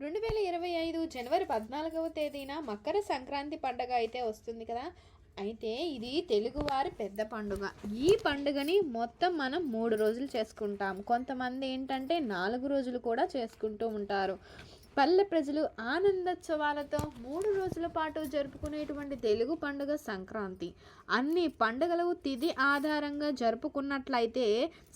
రెండు వేల ఇరవై ఐదు జనవరి పద్నాలుగవ తేదీన మకర సంక్రాంతి పండగ అయితే వస్తుంది కదా. అయితే ఇది తెలుగువారి పెద్ద పండుగ. ఈ పండుగని మొత్తం మనం మూడు రోజులు చేసుకుంటాం. కొంతమంది ఏంటంటే నాలుగు రోజులు కూడా చేసుకుంటూ ఉంటారు. పల్లె ప్రజలు ఆనందోత్సవాలతో మూడు రోజుల పాటు జరుపుకునేటువంటి తెలుగు పండుగ సంక్రాంతి. అన్ని పండుగలు తిథి ఆధారంగా జరుపుకున్నట్లయితే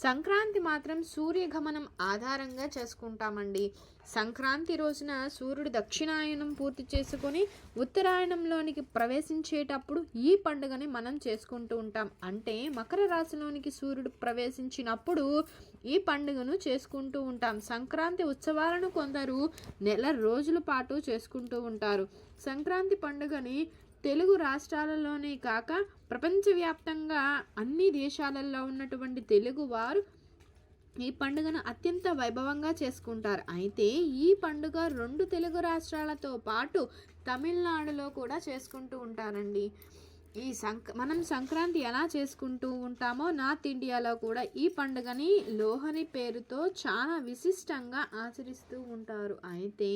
సంక్రాంతి మాత్రం సూర్యగమనం ఆధారంగా చేసుకుంటామండి. సంక్రాంతి రోజున సూర్యుడు దక్షిణాయనం పూర్తి చేసుకొని ఉత్తరాయణంలోనికి ప్రవేశించేటప్పుడు ఈ పండుగని మనం చేసుకుంటూ ఉంటాం. అంటే మకర రాశిలోనికి సూర్యుడు ప్రవేశించినప్పుడు ఈ పండుగను చేసుకుంటూ ఉంటాం. సంక్రాంతి ఉత్సవాలను కొందరు నెల రోజుల పాటు చేసుకుంటూ ఉంటారు. సంక్రాంతి పండుగని తెలుగు రాష్ట్రాలలోనే కాక ప్రపంచవ్యాప్తంగా అన్ని దేశాలలో ఉన్నటువంటి తెలుగు వారు ఈ పండుగను అత్యంత వైభవంగా చేసుకుంటారు. అయితే ఈ పండుగ రెండు తెలుగు రాష్ట్రాలతో పాటు తమిళనాడులో కూడా చేసుకుంటూ ఉంటారండి. ఈ సంక్ మనం సంక్రాంతి ఎలా చేసుకుంటూ ఉంటామో నార్త్ ఇండియాలో కూడా ఈ పండుగని లోహని పేరుతో చాలా విశిష్టంగా ఆచరిస్తూ ఉంటారు. అయితే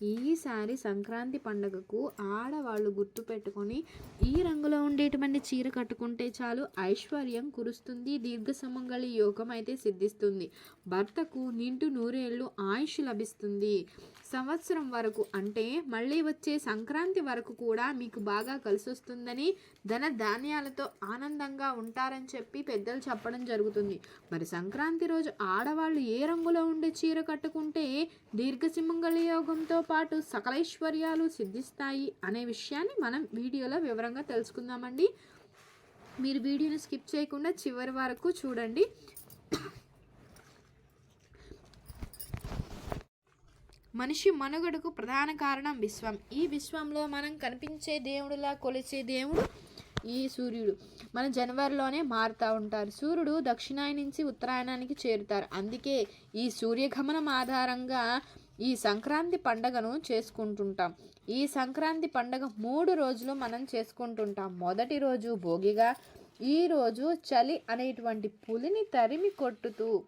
ఈసారి సంక్రాంతి పండగకు ఆడవాళ్ళు గుర్తు పెట్టుకొని ఈ రంగులో ఉండేటువంటి చీర కట్టుకుంటే చాలు ఐశ్వర్యం కురుస్తుంది. దీర్ఘ సుమంగళి యోగం అయితే సిద్ధిస్తుంది. భర్తకు నిండు నూరేళ్ళు ఆయుష్ లభిస్తుంది. సంవత్సరం వరకు అంటే మళ్ళీ వచ్చే సంక్రాంతి వరకు కూడా మీకు బాగా కలిసి వస్తుందని ధన ధాన్యాలతో ఆనందంగా ఉంటారని చెప్పి పెద్దలు చెప్పడం జరుగుతుంది. మరి సంక్రాంతి రోజు ఆడవాళ్ళు ఏ రంగులో ఉండే చీర కట్టుకుంటే దీర్ఘసింహంగళ యోగంతో పాటు సకలైశ్వర్యాలు సిద్ధిస్తాయి అనే విషయాన్ని మనం వీడియోలో వివరంగా తెలుసుకుందామండి. మీరు వీడియోని స్కిప్ చేయకుండా చివరి వరకు చూడండి. మనిషి మనుగడకు ప్రధాన కారణం విశ్వం. ఈ విశ్వంలో మనం కనిపించే దేవుడిలా కొలిచే దేవుడు ఈ సూర్యుడు. మన జనవరిలోనే మారుతూ ఉంటారు. సూర్యుడు దక్షిణాయన నుంచి ఉత్తరాయణానికి చేరుతారు. అందుకే ఈ సూర్యగమనం ఆధారంగా ఈ సంక్రాంతి పండగను చేసుకుంటుంటాం. ఈ సంక్రాంతి పండగ మూడు రోజులు మనం చేసుకుంటుంటాం. మొదటి రోజు భోగిగా ఈ రోజు చలి అనేటువంటి పులిని తరిమి కొట్టుతూ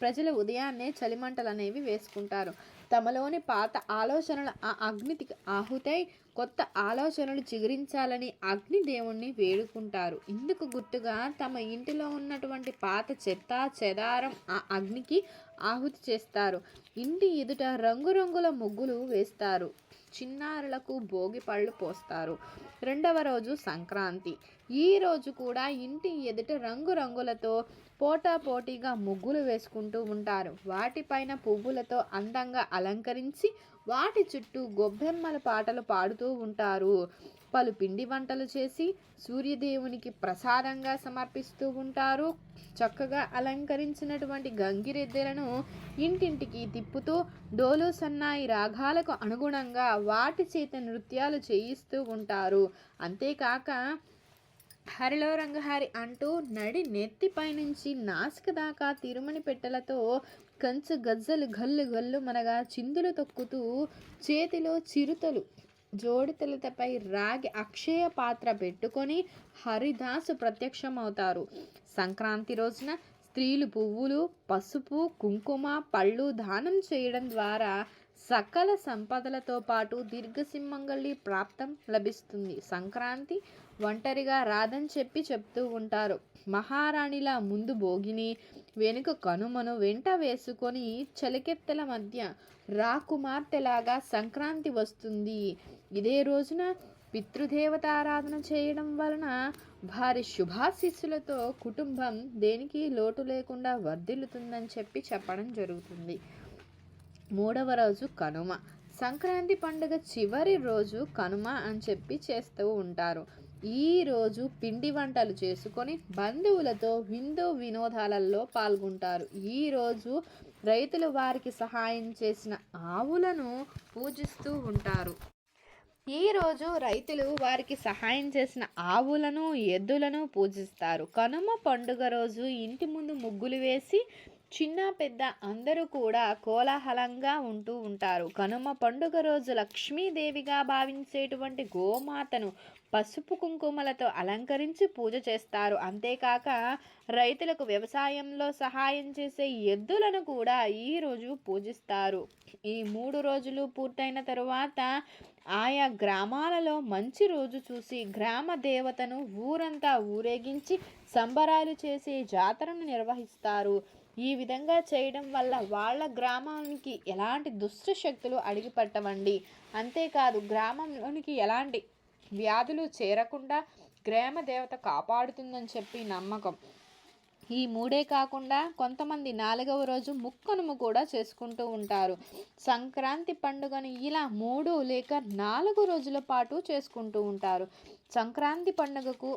ప్రజలు ఉదయాన్నే చలిమంటలు అనేవి వేసుకుంటారు. తమలోని పాత ఆలోచనలు ఆ అగ్నికి ఆహుతై కొత్త ఆలోచనలు చిగురించాలని అగ్ని దేవుణ్ణి వేడుకుంటారు. ఇందుకు గుర్తుగా తమ ఇంటిలో ఉన్నటువంటి పాత చెత్త చెదారం ఆ అగ్నికి ఆహుతి చేస్తారు. ఇంటి ఎదుట రంగురంగుల ముగ్గులు వేస్తారు. చిన్నారులకు భోగి పళ్ళు పోస్తారు. రెండవ రోజు సంక్రాంతి. ఈ రోజు కూడా ఇంటి ఎదుట రంగురంగులతో పోటా పోటీగా ముగ్గులు వేసుకుంటూ ఉంటారు. వాటిపైన పువ్వులతో అందంగా అలంకరించి వాటి చుట్టూ గొబ్బెమ్మల పాటలు పాడుతూ ఉంటారు. పలు పిండి వంటలు చేసి సూర్యదేవునికి ప్రసాదంగా సమర్పిస్తూ ఉంటారు. చక్కగా అలంకరించినటువంటి గంగిరెద్దులను ఇంటింటికి తిప్పుతూ డోలు సన్నాయి రాగాలకు అనుగుణంగా వాటి చేత నృత్యాలు చేయిస్తూ ఉంటారు. అంతేకాక హరిలో రంగహరి అంటూ నడి నెత్తిపై నుంచి నాసిక దాకా తిరుమని పెట్టెలతో కంచు గజ్జలు గల్లు గల్లు మనగా చిందులు తొక్కుతూ చేతిలో చిరుతలు జోడితలతపై రాగి అక్షయ పాత్ర పెట్టుకొని హరిదాసు ప్రత్యక్షమవుతారు. సంక్రాంతి రోజున స్త్రీలు పువ్వులు పసుపు కుంకుమ పళ్ళు దానం చేయడం ద్వారా సకల సంపదలతో పాటు దీర్ఘసింహంగళి ప్రాప్తం లభిస్తుంది. సంక్రాంతి ఒంటరిగా రాదని చెప్పి చెప్తూ ఉంటారు. మహారాణిలా ముందు భోగిని వెనుక కనుమను వెంట వేసుకొని చలికెత్తెల మధ్య రాకుమార్తెలాగా సంక్రాంతి వస్తుంది. ఇదే రోజున పితృదేవతారాధన చేయడం వలన భారీ శుభాశిస్సులతో కుటుంబం దేనికి లోటు లేకుండా వర్ధిల్లుతుందని చెప్పి చెప్పడం జరుగుతుంది. మూడవ రోజు కనుమ. సంక్రాంతి పండుగ చివరి రోజు కనుమ అని చెప్పి చేస్తూ ఉంటారు. ఈ రోజు పిండి వంటలు చేసుకొని బంధువులతో విందు వినోదాలలో పాల్గొంటారు. ఈ రోజు రైతులు వారికి సహాయం చేసిన ఆవులను పూజిస్తూ ఉంటారు. ఈ రోజు రైతులు వారికి సహాయం చేసిన ఆవులను ఎద్దులను పూజిస్తారు. కనుమ పండుగ రోజు ఇంటి ముందు ముగ్గులు వేసి చిన్న పెద్ద అందరూ కూడా కోలాహలంగా ఉంటూ ఉంటారు. కనుమ పండుగ రోజు లక్ష్మీదేవిగా భావించేటువంటి గోమాతను పసుపు కుంకుమలతో అలంకరించి పూజ చేస్తారు. అంతేకాక రైతులకు వ్యవసాయంలో సహాయం చేసే ఎద్దులను కూడా ఈరోజు పూజిస్తారు. ఈ మూడు రోజులు పూర్తయిన తరువాత ఆయా గ్రామాలలో మంచి రోజు చూసి గ్రామ దేవతను ఊరంతా ఊరేగించి సంబరాలు చేసి జాతరను నిర్వహిస్తారు. ఈ విధంగా చేయడం వల్ల వాళ్ళ గ్రామానికి ఎలాంటి దుష్ట శక్తులు అడిగిపట్టవండి. అంతేకాదు గ్రామంలోనికి ఎలాంటి వ్యాధులు చేరకుండా గ్రామ దేవత కాపాడుతుందని చెప్పి నమ్మకం. ఈ మూడే కాకుండా కొంతమంది నాలుగవ రోజు ముక్కనుము కూడా చేసుకుంటూ ఉంటారు. సంక్రాంతి పండుగను ఇలా మూడు లేక నాలుగు రోజుల పాటు చేసుకుంటూ ఉంటారు. సంక్రాంతి పండుగకు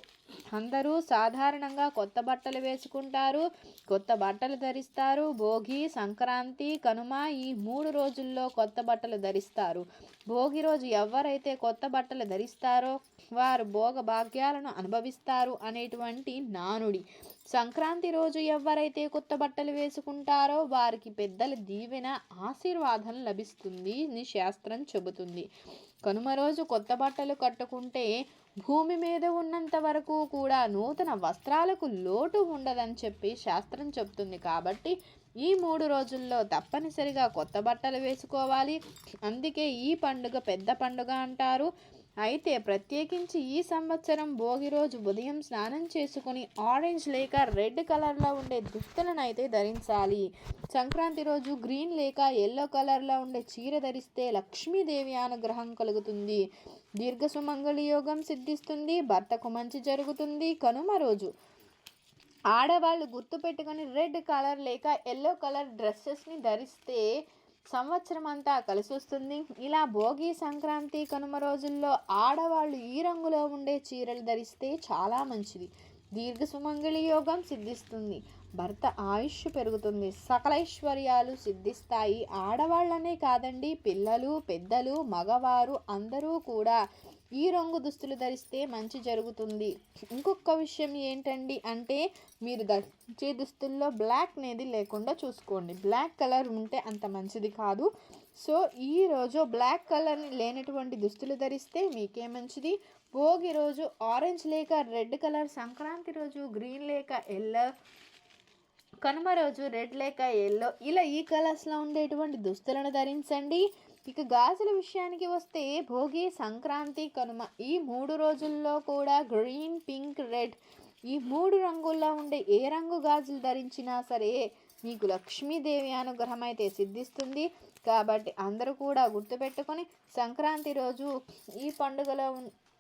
అందరూ సాధారణంగా కొత్త బట్టలు వేసుకుంటారు. కొత్త బట్టలు ధరిస్తారు. భోగి సంక్రాంతి కనుమ ఈ మూడు రోజుల్లో కొత్త బట్టలు ధరిస్తారు. భోగి రోజు ఎవరైతే కొత్త బట్టలు ధరిస్తారో వారు భోగ భాగ్యాలను అనుభవిస్తారు అనేటువంటి నానుడి. సంక్రాంతి రోజు ఎవరైతే కొత్త బట్టలు వేసుకుంటారో వారికి పెద్దల దీవెన ఆశీర్వాదం లభిస్తుంది అని శాస్త్రం చెబుతుంది. కనుమ రోజు కొత్త బట్టలు కట్టుకుంటే భూమి మీద ఉన్నంత వరకు కూడా నూతన వస్త్రాలకు లోటు ఉండదని చెప్పి శాస్త్రం చెబుతుంది కాబట్టి ఈ మూడు రోజుల్లో తప్పనిసరిగా కొత్త బట్టలు వేసుకోవాలి. అందుకే ఈ పండుగ పెద్ద పండుగ అంటారు. అయితే ప్రత్యేకించి ఈ సంవత్సరం భోగి రోజు ఉదయం స్నానం చేసుకుని ఆరెంజ్ లేక రెడ్ కలర్లో ఉండే దుస్తులను అయితే ధరించాలి. సంక్రాంతి రోజు గ్రీన్ లేక ఎల్లో కలర్లో ఉండే చీర ధరిస్తే లక్ష్మీదేవి అనుగ్రహం కలుగుతుంది. దీర్ఘ సుమంగళి యోగం సిద్ధిస్తుంది భర్తకు మంచి జరుగుతుంది కనుమ రోజు. ఆడవాళ్ళు గుర్తుపెట్టుకొని రెడ్ కలర్ లేక ఎల్లో కలర్ డ్రెస్సెస్ని ధరిస్తే సంవత్సరం అంతా కలిసి వస్తుంది. ఇలా భోగి సంక్రాంతి కనుమ రోజుల్లో ఆడవాళ్ళు ఈ రంగులో ఉండే చీరలు ధరిస్తే చాలా మంచిది. దీర్ఘ సుమంగళి యోగం సిద్ధిస్తుంది. భర్త ఆయుష్ పెరుగుతుంది. సకలైశ్వర్యాలు సిద్ధిస్తాయి. ఆడవాళ్ళనే కాదండి పిల్లలు పెద్దలు మగవారు అందరూ కూడా ఈ రంగు దుస్తులు ధరిస్తే మంచి జరుగుతుంది. ఇంకొక విషయం ఏంటండి అంటే మీరు ధరించే దుస్తుల్లో బ్లాక్ అనేది లేకుండా చూసుకోండి. బ్లాక్ కలర్ ఉంటే అంత మంచిది కాదు. సో ఈరోజు బ్లాక్ కలర్ లేనటువంటి దుస్తులు ధరిస్తే మీకే మంచిది. భోగి రోజు ఆరెంజ్ లేక రెడ్ కలర్ సంక్రాంతి రోజు గ్రీన్ లేక ఎల్లో కనుమ రోజు రెడ్ లేక ఎల్లో ఇలా ఈ కలర్స్లో ఉండేటువంటి దుస్తులను ధరించండి. ఇక గాజుల విషయానికి వస్తే భోగి సంక్రాంతి కనుమ ఈ మూడు రోజుల్లో కూడా గ్రీన్ పింక్ రెడ్ ఈ మూడు రంగుల్లో ఉండే ఏ రంగు గాజులు ధరించినా సరే మీకు లక్ష్మీదేవి అనుగ్రహం అయితే సిద్ధిస్తుంది. కాబట్టి అందరూ కూడా గుర్తుపెట్టుకొని సంక్రాంతి రోజు ఈ పండుగలో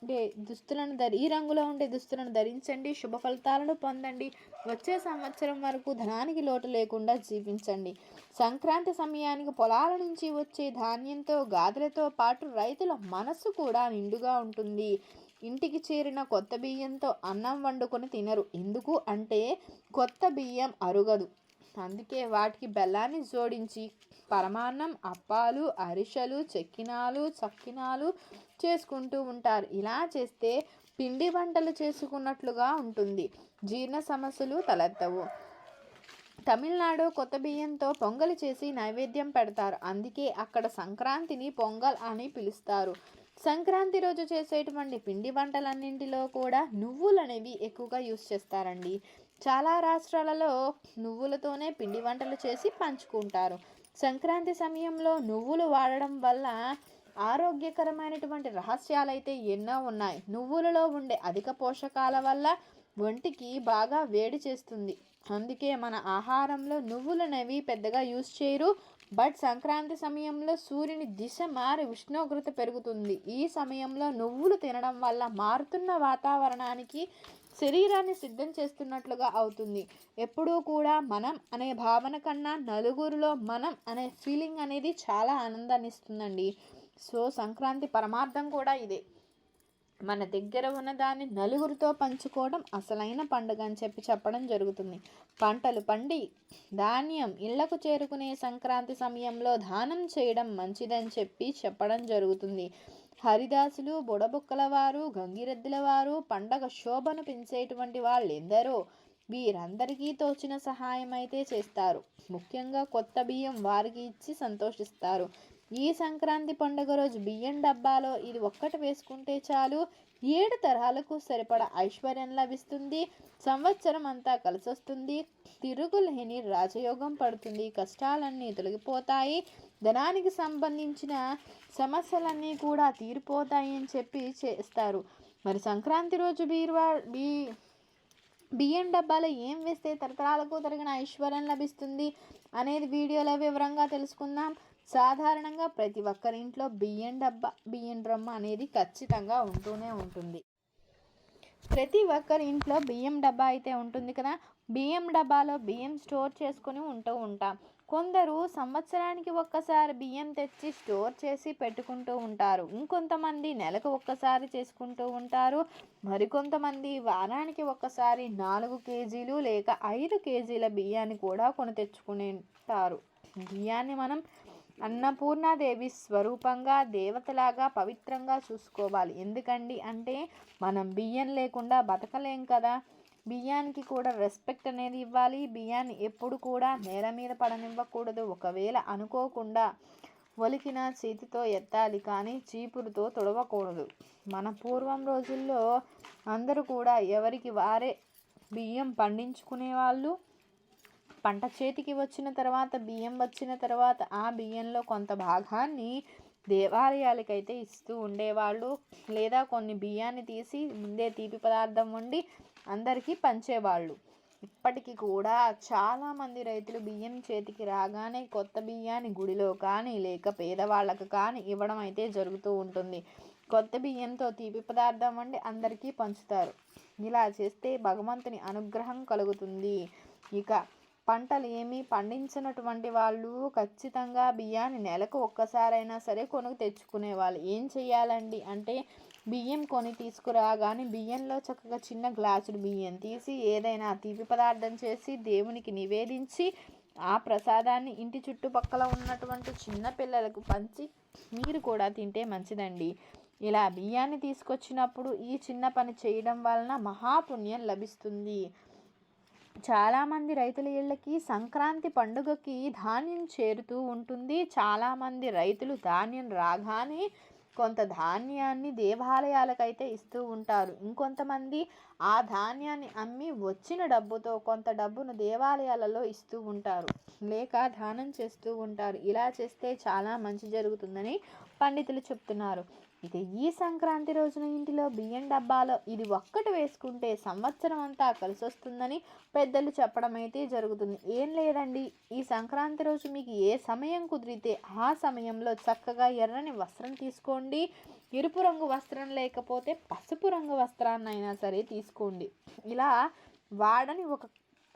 దుస్తులను ధరి ఈ రంగులో ఉండే దుస్తులను ధరించండి. శుభ ఫలితాలను పొందండి. వచ్చే సంవత్సరం వరకు ధనానికి లోటు లేకుండా జీవించండి. సంక్రాంతి సమయానికి పొలాల నుంచి వచ్చే ధాన్యంతో గాదులతో పాటు రైతుల మనస్సు కూడా నిండుగా ఉంటుంది. ఇంటికి చేరిన కొత్త బియ్యంతో అన్నం వండుకొని తినరు. ఎందుకు అంటే కొత్త బియ్యం అరుగదు. అందుకే వాటికి బెల్లాన్ని జోడించి పరమాన్నం అప్పాలు అరిసెలు చెక్కినాలు చక్కినాలు చేసుకుంటూ ఉంటారు. ఇలా చేస్తే పిండి వంటలు చేసుకున్నట్లుగా ఉంటుంది. జీర్ణ సమస్యలు తలెత్తవు. తమిళనాడు కొత్త బియ్యంతో పొంగలి చేసి నైవేద్యం పెడతారు. అందుకే అక్కడ సంక్రాంతిని పొంగల్ అని పిలుస్తారు. సంక్రాంతి రోజు చేసేటువంటి పిండి వంటలన్నింటిలో కూడా నువ్వులు అనేవి ఎక్కువగా యూస్ చేస్తారండి. చాలా రాష్ట్రాలలో నువ్వులతోనే పిండి వంటలు చేసి పంచుకుంటారు. సంక్రాంతి సమయంలో నువ్వులు వాడడం వల్ల ఆరోగ్యకరమైనటువంటి రహస్యాలు అయితే ఎన్నో ఉన్నాయి. నువ్వులలో ఉండే అధిక పోషకాల వల్ల ఒంటికి బాగా వేడి చేస్తుంది. అందుకే మన ఆహారంలో నువ్వులనేవి పెద్దగా యూజ్ చేయరు. బట్ సంక్రాంతి సమయంలో సూర్యుని దిశ మారి ఉష్ణోగ్రత పెరుగుతుంది. ఈ సమయంలో నువ్వులు తినడం వల్ల మారుతున్న వాతావరణానికి శరీరాన్ని సిద్ధం చేస్తున్నట్లుగా అవుతుంది. ఎప్పుడూ కూడా మనం అనే భావన కన్నా నలుగురిలో మనం అనే ఫీలింగ్ అనేది చాలా ఆనందాన్ని ఇస్తుందండి సో సంక్రాంతి పరమార్థం కూడా ఇదే. మన దగ్గర ఉన్న దాన్ని నలుగురితో పంచుకోవడం అసలైన పండుగ అని చెప్పి చెప్పడం జరుగుతుంది. పంటలు పండి ధాన్యం ఇళ్ళకు చేరుకునే సంక్రాంతి సమయంలో దానం చేయడం మంచిదని చెప్పి చెప్పడం జరుగుతుంది. హరిదాసులు బుడబుక్కల వారు గంగిరెద్దుల వారు పండగ శోభను పెంచేటువంటి వాళ్ళు ఎందరో వీరందరికీ తోచిన సహాయం అయితే చేస్తారు. ముఖ్యంగా కొత్త బియ్యం వారికి ఇచ్చి సంతోషిస్తారు. ఈ సంక్రాంతి పండుగ రోజు బియ్యం డబ్బాలో ఇది ఒక్కటి వేసుకుంటే చాలు. ఏడు తరాలకు సరిపడ ఐశ్వర్యం లభిస్తుంది. సంవత్సరం అంతా కలిసొస్తుంది. తిరుగులేని రాజయోగం పడుతుంది. కష్టాలన్నీ తొలగిపోతాయి. ధనానికి సంబంధించిన సమస్యలన్నీ కూడా తీరిపోతాయి అని చెప్పి చేస్తారు. మరి సంక్రాంతి రోజు బీరువా బీ బియ్యం డబ్బాలో ఏం వేస్తే తరతరాలకు తరిగిన ఐశ్వర్యం లభిస్తుంది అనేది వీడియోలో వివరంగా తెలుసుకుందాం. సాధారణంగా ప్రతి ఒక్కరి ఇంట్లో బియ్యం డబ్బా బియ్యం డ్రమ్మ అనేది ఖచ్చితంగా ఉంటూనే ఉంటుంది. ప్రతి ఒక్కరి ఇంట్లో బియ్యం డబ్బా అయితే ఉంటుంది కదా. బియ్యం డబ్బాలో బియ్యం స్టోర్ చేసుకొని ఉంటూ ఉంటాం. కొందరు సంవత్సరానికి ఒక్కసారి బియ్యం తెచ్చి స్టోర్ చేసి పెట్టుకుంటూ ఉంటారు. ఇంకొంతమంది నెలకు ఒక్కసారి చేసుకుంటూ ఉంటారు. మరికొంతమంది వారానికి ఒక్కసారి నాలుగు కేజీలు లేక ఐదు కేజీల బియ్యాన్ని కూడా కొని తెచ్చుకుంటారు. బియ్యాన్ని మనం అన్నపూర్ణాదేవి స్వరూపంగా దేవతలాగా పవిత్రంగా చూసుకోవాలి. ఎందుకండి అంటే మనం బియ్యం లేకుండా బతకలేం కదా? బియ్యానికి కూడా రెస్పెక్ట్ అనేది ఇవ్వాలి. బియ్యాన్ని ఎప్పుడు కూడా నేల మీద పడనివ్వకూడదు. ఒకవేళ అనుకోకుండా ఒలికిన చేతితో ఎత్తాలి కానీ చీపురుతో తుడవకూడదు. మన పూర్వం రోజుల్లో అందరూ కూడా ఎవరికి వారే బియ్యం పండించుకునే వాళ్ళు. పంట చేతికి వచ్చిన తర్వాత బియ్యం వచ్చిన తర్వాత ఆ బియ్యంలో కొంత భాగాన్ని దేవాలయాలకైతే ఇస్తూ ఉండేవాళ్ళు. లేదా కొన్ని బియ్యాన్ని తీసి ముందే తీపి పదార్థం వండి అందరికీ పంచేవాళ్ళు. ఇప్పటికీ కూడా చాలామంది రైతులు బియ్యం చేతికి రాగానే కొత్త బియ్యాన్ని గుడిలో కానీ లేక పేదవాళ్ళకు కానీ ఇవ్వడం అయితే జరుగుతూ ఉంటుంది. కొత్త బియ్యంతో తీపి పదార్థం వండి అందరికీ పంచుతారు. ఇలా చేస్తే భగవంతుని అనుగ్రహం కలుగుతుంది. ఇక పంటలు ఏమీ పండించినటువంటి వాళ్ళు ఖచ్చితంగా బియ్యాన్ని నెలకు ఒక్కసారైనా సరే కొనుక్కు తెచ్చుకునేవాళ్ళు. ఏం చేయాలండి అంటే బియ్యం కొని తీసుకురాగానే బియ్యంలో చక్కగా చిన్న గ్లాసుడు బియ్యం తీసి ఏదైనా తీపి పదార్థం చేసి దేవునికి నివేదించి ఆ ప్రసాదాన్ని ఇంటి చుట్టుపక్కల ఉన్నటువంటి చిన్న పిల్లలకు పంచి మీరు కూడా తింటే మంచిదండి. ఇలా బియ్యాన్ని తీసుకొచ్చినప్పుడు ఈ చిన్న పని చేయడం వలన మహాపుణ్యం లభిస్తుంది. చాలామంది రైతుల ఇళ్ళకి సంక్రాంతి పండుగకి ధాన్యం చేరుతూ ఉంటుంది. చాలామంది రైతులు ధాన్యం రాగానే కొంత ధాన్యాన్ని దేవాలయాలకైతే ఇస్తూ ఉంటారు. ఇంకొంతమంది ఆ ధాన్యాన్ని అమ్మి వచ్చిన డబ్బుతో కొంత డబ్బును దేవాలయాలలో ఇస్తూ ఉంటారు. లేక దానం చేస్తూ ఉంటారు. ఇలా చేస్తే చాలా మంచి జరుగుతుందని పండితులు చెప్తున్నారు. ఇక ఈ సంక్రాంతి రోజున ఇంటిలో బియ్యం డబ్బాలో ఇది ఒక్కటి వేసుకుంటే సంవత్సరం అంతా కలిసి వస్తుందని పెద్దలు చెప్పడం అయితే జరుగుతుంది. ఏం లేదండి. ఈ సంక్రాంతి రోజు మీకు ఏ సమయం కుదిరితే ఆ సమయంలో చక్కగా ఎర్రని వస్త్రం తీసుకోండి. ఎరుపు రంగు వస్త్రం లేకపోతే పసుపు రంగు వస్త్రాన్ని అయినా సరే తీసుకోండి. ఇలా వాడని ఒక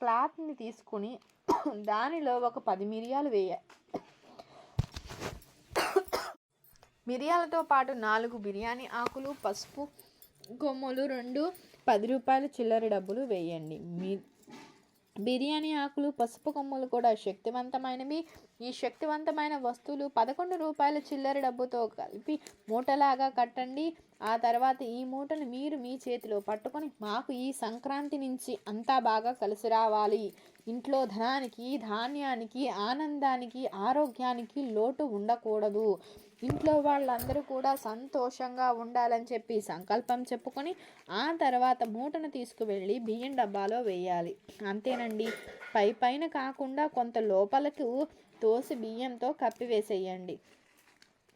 క్లాత్ని తీసుకుని దానిలో ఒక పది మిరియాలు వేయాలి మిరియాలతో పాటు నాలుగు బిర్యానీ ఆకులు పసుపు కొమ్ములు రెండు పది రూపాయల చిల్లర డబ్బులు వేయండి. మీ బిర్యానీ ఆకులు పసుపు కొమ్ములు కూడా శక్తివంతమైనవి. ఈ శక్తివంతమైన వస్తువులు పదకొండు రూపాయల చిల్లర డబ్బుతో కలిపి మూటలాగా కట్టండి. ఆ తర్వాత ఈ మూటను మీరు మీ చేతిలో పట్టుకొని మాకు ఈ సంక్రాంతి నుంచి అంతా బాగా కలిసి రావాలి. ఇంట్లో ధనానికి ధాన్యానికి ఆనందానికి ఆరోగ్యానికి లోటు ఉండకూడదు. ఇంట్లో వాళ్ళందరూ కూడా సంతోషంగా ఉండాలని చెప్పి సంకల్పం చెప్పుకొని ఆ తర్వాత మూటను తీసుకువెళ్ళి బియ్యం డబ్బాలో వేయాలి. అంతేనండి. పై పైన కాకుండా కొంత లోపలకు తోసి బియ్యంతో కప్పివేసేయండి.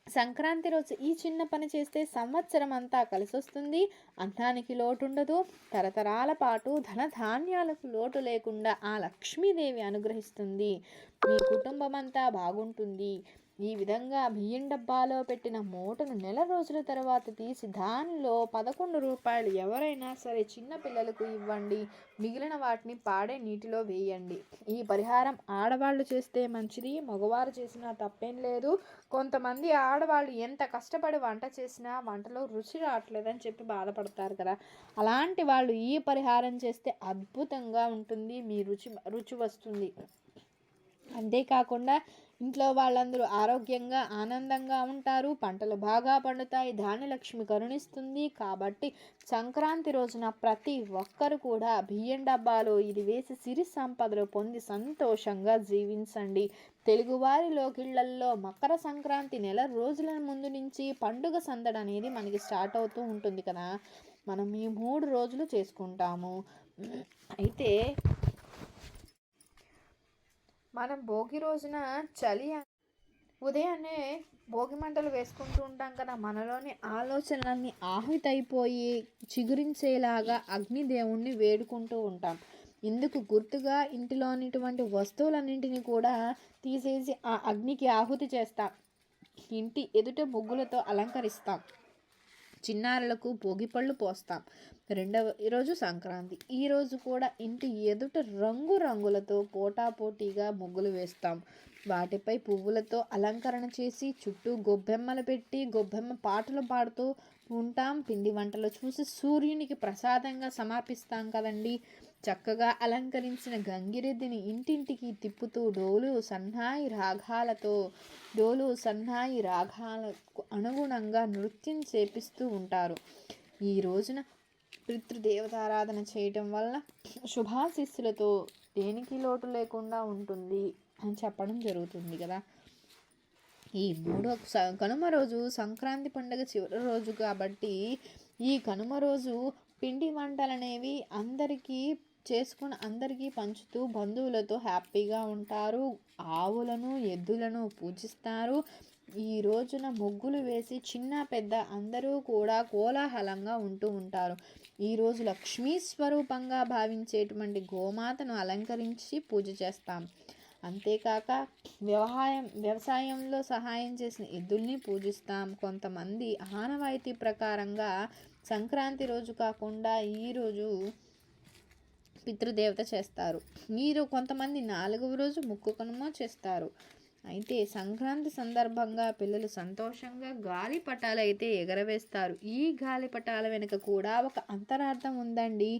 సంక్రాంతి రోజు ఈ చిన్న పని చేస్తే సంవత్సరం అంతా కలిసి వస్తుంది అన్నానికి లోటు ఉండదు తరతరాల పాటు ధనధాన్యాలకు లోటు లేకుండా ఆ లక్ష్మీదేవి అనుగ్రహిస్తుంది. మీ కుటుంబం అంతా బాగుంటుంది. ఈ విధంగా బియ్యం డబ్బాలో పెట్టిన మూటను నెల రోజుల తర్వాత తీసి దానిలో పదకొండు రూపాయలు ఎవరైనా సరే చిన్న పిల్లలకు ఇవ్వండి. మిగిలిన వాటిని పాడే నీటిలో వేయండి. ఈ పరిహారం ఆడవాళ్ళు చేస్తే మంచిది మగవారు చేసినా తప్పేం లేదు. కొంతమంది ఆడవాళ్ళు ఎంత కష్టపడి వంట చేసినా వంటలో రుచి రావట్లేదని చెప్పి బాధపడతారు కదా. అలాంటి వాళ్ళు ఈ పరిహారం చేస్తే అద్భుతంగా ఉంటుంది. మీ రుచి రుచి వస్తుంది. అంతేకాకుండా ఇంట్లో వాళ్ళందరూ ఆరోగ్యంగా ఆనందంగా ఉంటారు. పంటలు బాగా పండుతాయి. ధాన్యలక్ష్మి కరుణిస్తుంది. కాబట్టి సంక్రాంతి రోజున ప్రతి ఒక్కరు కూడా బియ్యం డబ్బాలో ఇది వేసి సిరి సంపదలు పొంది సంతోషంగా జీవించండి. తెలుగువారి లోకిళ్ళల్లో మకర సంక్రాంతి నెల రోజుల ముందు నుంచి పండుగ సందడి అనేది మనకి స్టార్ట్ అవుతూ ఉంటుంది కదా. మనం ఈ మూడు రోజులు చేసుకుంటాము. అయితే మనం భోగి రోజున చలి ఉదయాన్నే భోగి మంటలు వేసుకుంటూ ఉంటాం కదా మనలోని ఆలోచనలన్నీ ఆహుతైపోయి చిగురించేలాగా అగ్నిదేవుణ్ణి వేడుకుంటూ ఉంటాం. ఇందుకు గుర్తుగా ఇంటిలోనిటువంటి వస్తువులన్నింటినీ కూడా తీసేసి ఆ అగ్నికి ఆహుతి చేస్తాం. ఇంటి ఎదుట ముగ్గులతో అలంకరిస్తాం. చిన్నారులకు భోగిపళ్ళు పోస్తాం. రెండవ రోజు సంక్రాంతి. ఈరోజు కూడా ఇంటి ఎదుట రంగు రంగులతో పోటాపోటీగా ముగ్గులు వేస్తాం. వాటిపై పువ్వులతో అలంకరణ చేసి చుట్టూ గొబ్బెమ్మలు పెట్టి గొబ్బెమ్మ పాటలు పాడుతూ ఉంటాం. పిండి వంటలు చూసి సూర్యునికి ప్రసాదంగా సమర్పిస్తాం కదండి. చక్కగా అలంకరించిన గంగిరెద్దిని ఇంటింటికి తిప్పుతూ డోలు సన్నాయి రాగాలతో డోలు సన్నాయి రాగాలకు అనుగుణంగా నృత్యం చేపిస్తూ ఉంటారు. ఈ రోజున పితృదేవతారాధన చేయటం వల్ల శుభాశిస్సులతో దేనికి లోటు లేకుండా ఉంటుంది అని చెప్పడం జరుగుతుంది కదా. ఈ మూడో కనుమ రోజు సంక్రాంతి పండుగ చివరి రోజు కాబట్టి ఈ కనుమ రోజు పిండి వంటలు అనేవి అందరికీ చేసుకుని అందరికీ పంచుతూ బంధువులతో హ్యాపీగా ఉంటారు. ఆవులను ఎద్దులను పూజిస్తారు. ఈ రోజున ముగ్గులు వేసి చిన్న పెద్ద అందరూ కూడా కోలాహలంగా ఉంటూ ఉంటారు. ఈరోజు లక్ష్మీ స్వరూపంగా భావించేటువంటి గోమాతను అలంకరించి పూజ చేస్తాం. అంతేకాక వ్యవహాయం వ్యవసాయంలో సహాయం చేసిన ఎద్దుల్ని పూజిస్తాం. కొంతమంది ఆనవాయితీ ప్రకారంగా సంక్రాంతి రోజు కాకుండా ఈరోజు పితృదేవత చేస్తారు. మీరు కొంతమంది నాలుగవ రోజు ముక్కు కనుమ చేస్తారు. అయితే సంక్రాంతి సందర్భంగా పిల్లలు సంతోషంగా గాలిపటాలు అయితే ఎగరవేస్తారు. ఈ గాలిపటాల వెనుక కూడా ఒక అంతరార్థం ఉందండి.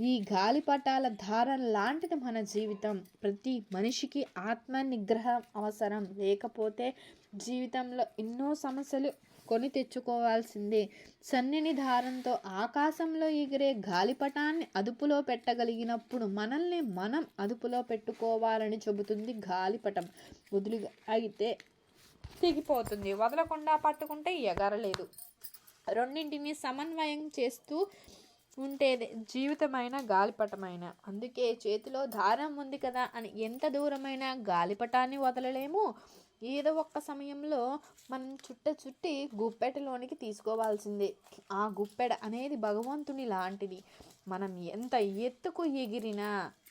ఈ గాలిపటాల ధారణ లాంటిది మన జీవితం. ప్రతి మనిషికి ఆత్మ నిగ్రహం అవసరం. లేకపోతే జీవితంలో ఎన్నో సమస్యలు కొని తెచ్చుకోవాల్సిందే. సన్నిని దారంతో ఆకాశంలో ఎగిరే గాలిపటాన్ని అదుపులో పెట్టగలిగినప్పుడు మనల్ని మనం అదుపులో పెట్టుకోవాలని చెబుతుంది గాలిపటం. వదిలి అయితే తెగిపోతుంది. వదలకుండా పట్టుకుంటే ఎగరలేదు. రెండింటిని సమన్వయం చేస్తూ ఉంటేది జీవితమైన గాలిపటమైన. అందుకే చేతిలో దారం ఉంది కదా అని ఎంత దూరమైన గాలిపటాన్ని వదలలేము. ఏదో ఒక్క సమయంలో మనం చుట్ట చుట్టి గుప్పెటలోనికి తీసుకోవాల్సిందే. ఆ గుప్పెడ అనేది భగవంతుని లాంటిది. మనం ఎంత ఎత్తుకు ఎగిరినా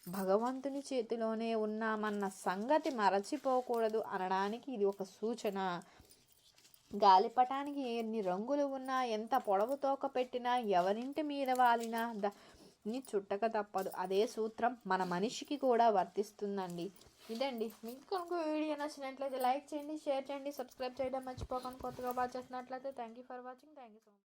భగవంతుని చేతిలోనే ఉన్నామన్న సంగతి మరచిపోకూడదు అనడానికి ఇది ఒక సూచన. గాలిపటానికి ఎన్ని రంగులు ఉన్నా ఎంత పొడవు తోక పెట్టినా ఎవరింటి మీద వాలినా ద చుట్టక తప్పదు. అదే సూత్రం మన మనిషికి కూడా వర్తిస్తుందండి. ఇదండి. మీకు కనుక వీడియో నచ్చినట్లయితే లైక్ చేయండి షేర్ చేయండి సబ్స్క్రైబ్ చేయడం మర్చిపోకండి. కొత్తగా బాగా చేసినట్లయితే thank you for watching thank you so much